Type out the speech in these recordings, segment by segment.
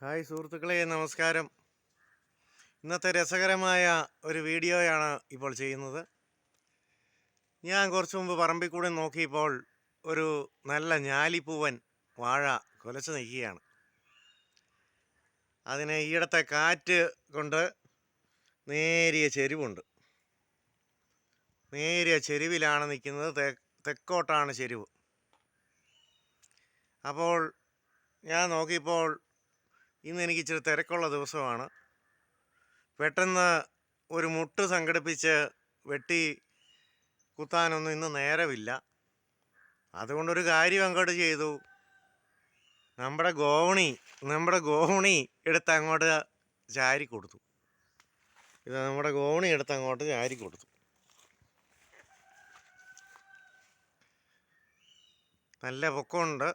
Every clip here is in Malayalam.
ഹായ് സുഹൃത്തുക്കളെ നമസ്കാരം. ഇന്നത്തെ രസകരമായ ഒരു വീഡിയോയാണ് ഇപ്പോൾ ചെയ്യുന്നത്. ഞാൻ കുറച്ച് മുമ്പ് പറമ്പിൽ കൂടെ നോക്കിയപ്പോൾ ഒരു നല്ല ഞാലിപ്പൂവൻ വാഴ കൊലച്ചു നിൽക്കുകയാണ്. അതിന് ഈയിടത്തെ കാറ്റ് കൊണ്ട് നേരിയ ചെരിവുണ്ട്. നേരിയ ചെരുവിലാണ് നിൽക്കുന്നത്. തെക്കോട്ടാണ് ചെരിവ്. അപ്പോൾ ഞാൻ നോക്കിയപ്പോൾ ഇന്ന് എനിക്ക് ഇച്ചിരി തിരക്കുള്ള ദിവസമാണ്. പെട്ടെന്ന് ഒരു മുട്ട് സംഘടിപ്പിച്ച് വെട്ടി കുത്താനൊന്നും ഇന്ന് നേരമില്ല. അതുകൊണ്ടൊരു കാര്യം അങ്ങോട്ട് ചെയ്തു. നമ്മുടെ ഗോവണി നമ്മുടെ ഗോവണി എടുത്ത് അങ്ങോട്ട് ചാരി കൊടുത്തു. ഇത് നമ്മുടെ ഗോവണി എടുത്ത് അങ്ങോട്ട് ചാരി കൊടുത്തു. നല്ല പൊക്കമുണ്ട്.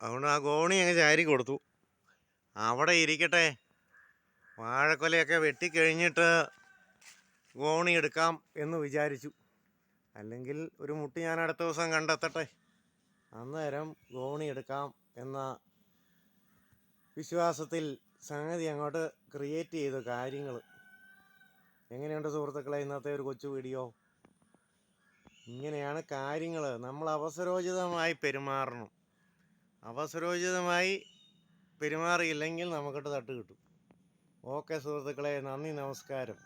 അതുകൊണ്ട് ആ ഗോവണി അങ്ങ് ചാരി കൊടുത്തു. അവിടെ ഇരിക്കട്ടെ. വാഴക്കൊലയൊക്കെ വെട്ടിക്കഴിഞ്ഞിട്ട് ഗോണി എടുക്കാം എന്ന് വിചാരിച്ചു. അല്ലെങ്കിൽ ഒരു മുട്ടി ഞാൻ അടുത്ത ദിവസം കണ്ടെത്തട്ടെ. അന്നേരം ഗോണി എടുക്കാം എന്ന വിശ്വാസത്തിൽ സംഗതി അങ്ങോട്ട് ക്രിയേറ്റ് ചെയ്തു കാര്യങ്ങൾ. എങ്ങനെയുണ്ട് സുഹൃത്തുക്കളെ ഇന്നത്തെ ഒരു കൊച്ചു വീഡിയോ? ഇങ്ങനെയാണ് കാര്യങ്ങൾ നമ്മൾ അവസരോചിതമായി പെരുമാറണം. അവസരോചിതമായി പെരുമാറിയില്ലെങ്കിൽ നമുക്കിട്ട് തട്ട് കിട്ടും. ഓക്കെ സുഹൃത്തുക്കളെ നന്ദി നമസ്കാരം.